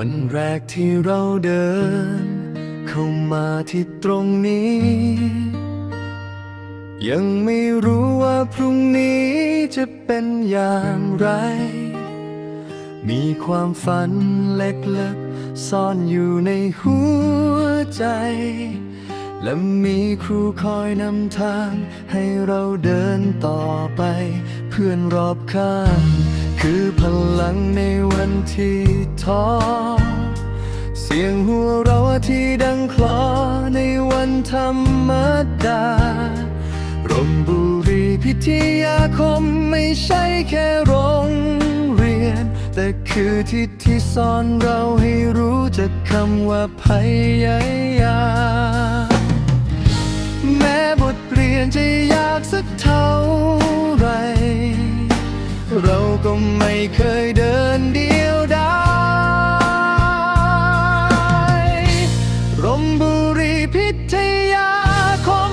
วันแรกที่เราเดิน เข้ามาที่ตรงนี้ ยังไม่รู้ว่าพรุ่งนี้จะเป็นอย่างไร มีความฝันเล็กๆ ซ่อนอยู่ในหัวใจ และมีครูคอยนำทาง ให้เราเดินต่อไป เพื่อนรอบข้าง คือพลังในวันที่ท้อ เสียงหัวเราะที่ดังคลอในวันธรรมดา รมบุรีพิทยาคมไม่ใช่แค่โรงเรียน แต่คือที่ที่สอนเราให้รู้จักคำว่าพยายาม ไม่เคยเดินเดียวดายรมบุรีพิทยาคม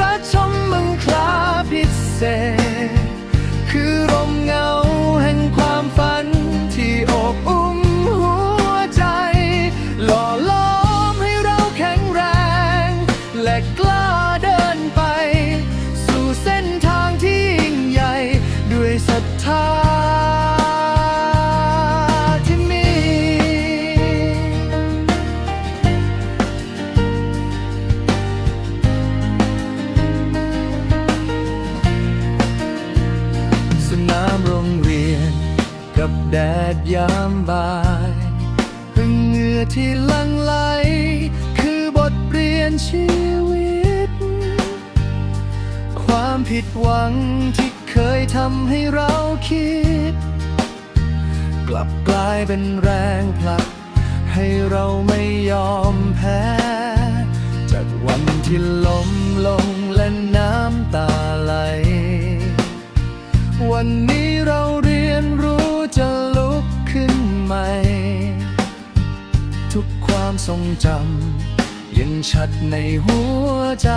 รัชมมังคลาพิเศษ คือร่มเงาแห่งความฝันที่อบอุ้มหัวใจ หล่อล้อมให้เราแข็งแรง และกล้าเดินไป สู่เส้นทางที่ยิ่งใหญ่ด้วยศรัทธา กับแดดยามบ่ายพึ่งเหงื่อที่ลังไหล คือบทเรียนชีวิต ความผิดหวังที่เคยทำให้เราคิด กลับกลายเป็นแรงผลัก ให้เราไม่ยอมแพ้ จากวันที่ล้มลงและน้ำตาไหล วันนี้เราเรียนรู้ จะลุกขึ้นใหม่ ทุกความทรงจำยังชัดในหัวใจ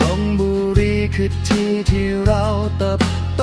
รงบุรีคือที่ที่เราเติบโต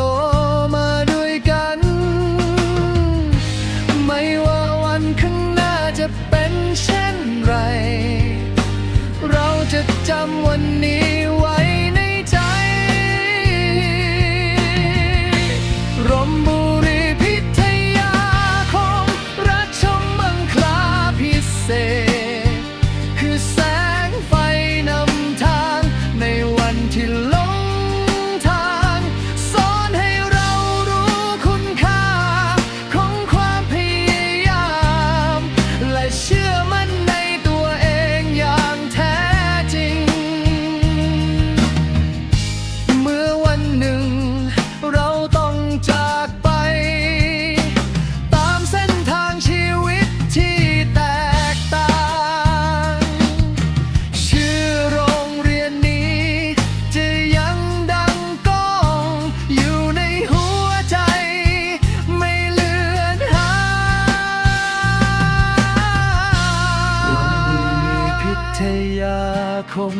คม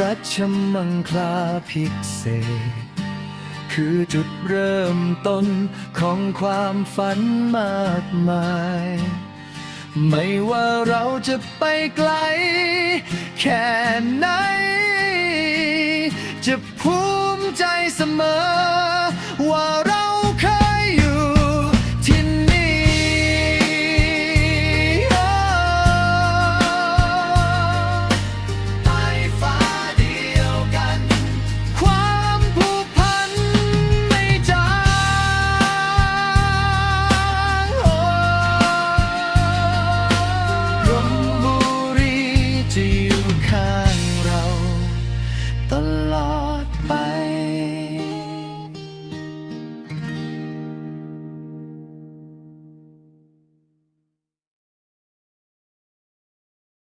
รัชมังคลาพิเศษคือจุดเริ่มต้นของความฝันมากมาย ไม่ว่าเราจะไปไกล แค่ไหน จะภูมิใจเสมอว่าเรา